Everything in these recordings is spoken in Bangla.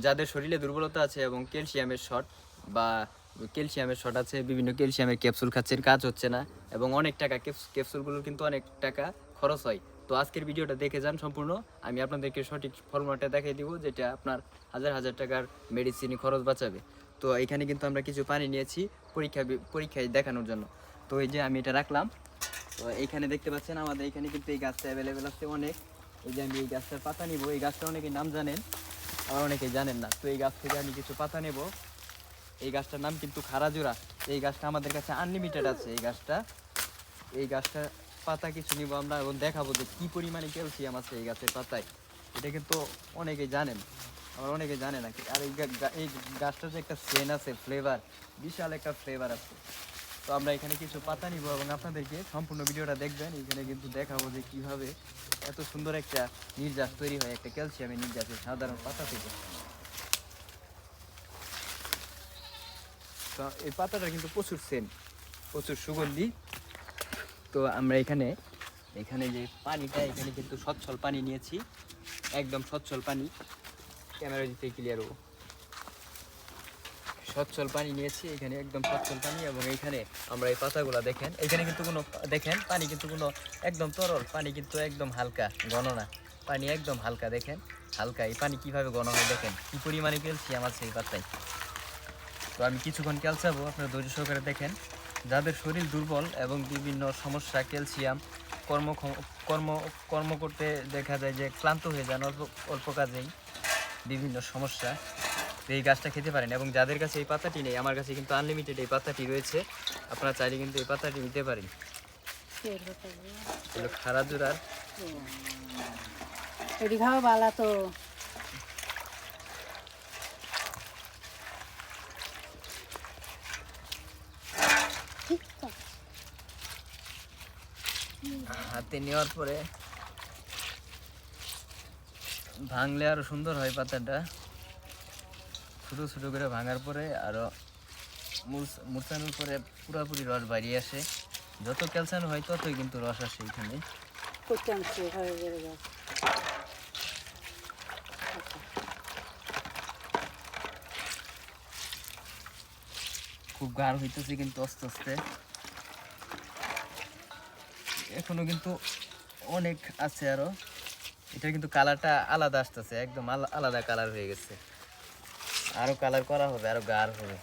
যাদের শরীরে দুর্বলতা আছে এবং ক্যালসিয়ামের শর্ট বা ক্যালসিয়ামের শর্ট আছে, বিভিন্ন ক্যালসিয়ামের ক্যাপসুল খাচ্ছেন কাজ হচ্ছে না এবং অনেক টাকা ক্যাপস- ক্যাপসুলগুলোর কিন্তু অনেক টাকা খরচ হয়। তো আজকের ভিডিওটা দেখে যান সম্পূর্ণ। আমি আপনাদেরকে সঠিক ফর্মুলাটা দেখিয়ে দিব যেটা আপনার হাজার হাজার টাকার মেডিসিন খরচ বাঁচাবে। তো এখানে কিন্তু আমরা কিছু পানি নিয়েছি পরীক্ষা পরীক্ষায় দেখানোর জন্য। তো এই যে আমি এটা রাখলাম। তো এইখানে দেখতে পাচ্ছেন আমাদের এখানে কিন্তু এই গাছটা অ্যাভেলেবেল আছে অনেক। এই যে আমি এই গাছটার পাতা নিব। এই গাছটা অনেকে নাম জানেন। আবার অনেকে জানেন না। তো এই গাছ থেকে আমি কিছু পাতা নেব। এই গাছটার নাম কিন্তু খারাজুরা। এই গাছটা আমাদের কাছে আনলিমিটেড আছে। এই গাছটা এই গাছটা পাতা কিছু নিব আমরা এবং দেখাবো যে কি পরিমাণে ক্যালসিয়াম আছে এই গাছের পাতায়। এটা কিন্তু অনেকে জানেন। আবার অনেকে জানে না আর এই গাছটার যে একটা স্ট্রেন আছে ফ্লেভার বিশাল একটা ফ্লেভার আছে। তো আমরা এখানে কিছু পাতা নিব এবং আপনাদেরকে সম্পূর্ণ ভিডিওটা দেখবেন। এখানে কিন্তু দেখাবো যে কীভাবে এত সুন্দর একটা নির্যাস তৈরি হয়, একটা ক্যালসিয়ামের নির্যাস এই সাধারণ পাতা থেকে। তো এই পাতাটা কিন্তু প্রচুর সেন প্রচুর সুগন্ধি। তো আমরা এখানে এখানে যে পানিটা, এখানে কিন্তু সচ্ছল পানি নিয়েছি, একদম সচ্ছল পানি। ক্যামেরা দিতে ক্লিয়ার হব। স্বচ্ছল পানি নিয়েছি, এখানে একদম স্বচ্ছল পানি এবং এইখানে আমরা এই পাতাগুলো দেখেন। এখানে কিন্তু কোনো, দেখেন, পানি কিন্তু কোনো একদম তরল, পানি কিন্তু একদম হালকা, গণনা। পানি একদম হালকা, দেখেন, হালকা। এই পানি কীভাবে ঘন হয় দেখেন, কী পরিমাণে ক্যালসিয়াম আছে এই পাতায়? তো আমি কিছুক্ষণ ক্যালসাবো, আপনারা ধৈর্য সহকারে দেখেন। যাদের শরীর দুর্বল এবং বিভিন্ন সমস্যা, ক্যালসিয়াম, কর্ম কর্ম কর্ম করতে দেখা যায় যে ক্লান্ত হয়ে যান, অল্প অল্প কাজেই বিভিন্ন সমস্যা। এই গাছটা খেতে পারেন এবং যাদের কাছে এই পাতাটি নেই আমার কাছে কিন্তু আনলিমিটেড এই পাতাটি রয়েছে। আপনারা চাইলে কিন্তু এই পাতাটি নিতে পারেন। বালা তো। হাতে নেওয়ার পরে ভাঙলে আরও সুন্দর হয় পাতাটা। ছোটো ছোটো করে ভাঙার পরে আরও মুছ- মুছানোর পরে পুরোপুরি রস বাইরে আসে। যত ক্যালসানো হয় ততই কিন্তু রস আসে এখানে। খুব গাঢ় হইতেছে কিন্তু আস্তে আস্তে। এখনও কিন্তু অনেক আছে আরও। এটা কিন্তু কালারটা আলাদা আসতেছে, একদম আলাদা কালার হয়ে গেছে। আরও কালার করা হবে, আরও গাঢ় হবে।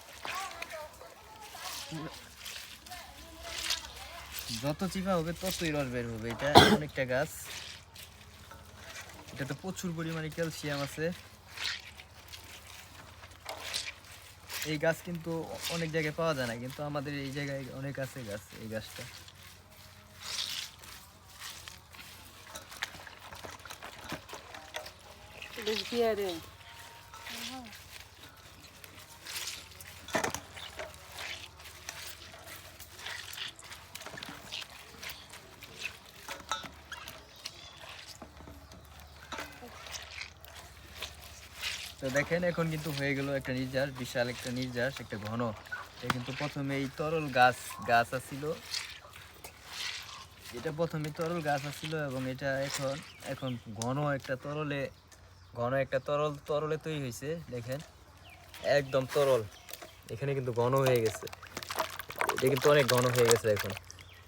যত চিপা হবে, ততই রস বের হবে। এটা অনেকটা গাছ। এটাতে প্রচুর পরিমাণে ক্যালসিয়াম আছে। এই গাছ কিন্তু অনেক জায়গায় পাওয়া যায় না, কিন্তু আমাদের এই জায়গায় অনেক আছে গাছ, এই গাছটা। দেখি তো দেখেন, এখন কিন্তু হয়ে গেল একটা নির্যাস, বিশাল একটা নির্যাস, একটা ঘন। এটা কিন্তু প্রথমে এই তরল গাছ গাছ আছিল। এটা প্রথমে তরল গাছ আছিল এবং এটা এখন এখন ঘন একটা তরলে, ঘন একটা তরল, তরলে তৈরি হয়েছে দেখেন। একদম তরল। এখানে কিন্তু ঘন হয়ে গেছে। এটা কিন্তু অনেক ঘন হয়ে গেছে এখন।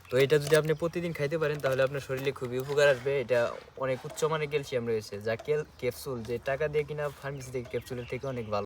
তো এটা যদি আপনি প্রতিদিন খাইতে পারেন, তাহলে আপনার শরীরে খুবই উপকার আসবে। এটা অনেক উচ্চমানের ক্যালসিয়াম রয়েছে। যা ক্যাপসুল, যে টাকা দিয়ে কিনা ফার্মেসি থেকে ক্যাপসুলের থেকে অনেক ভালো।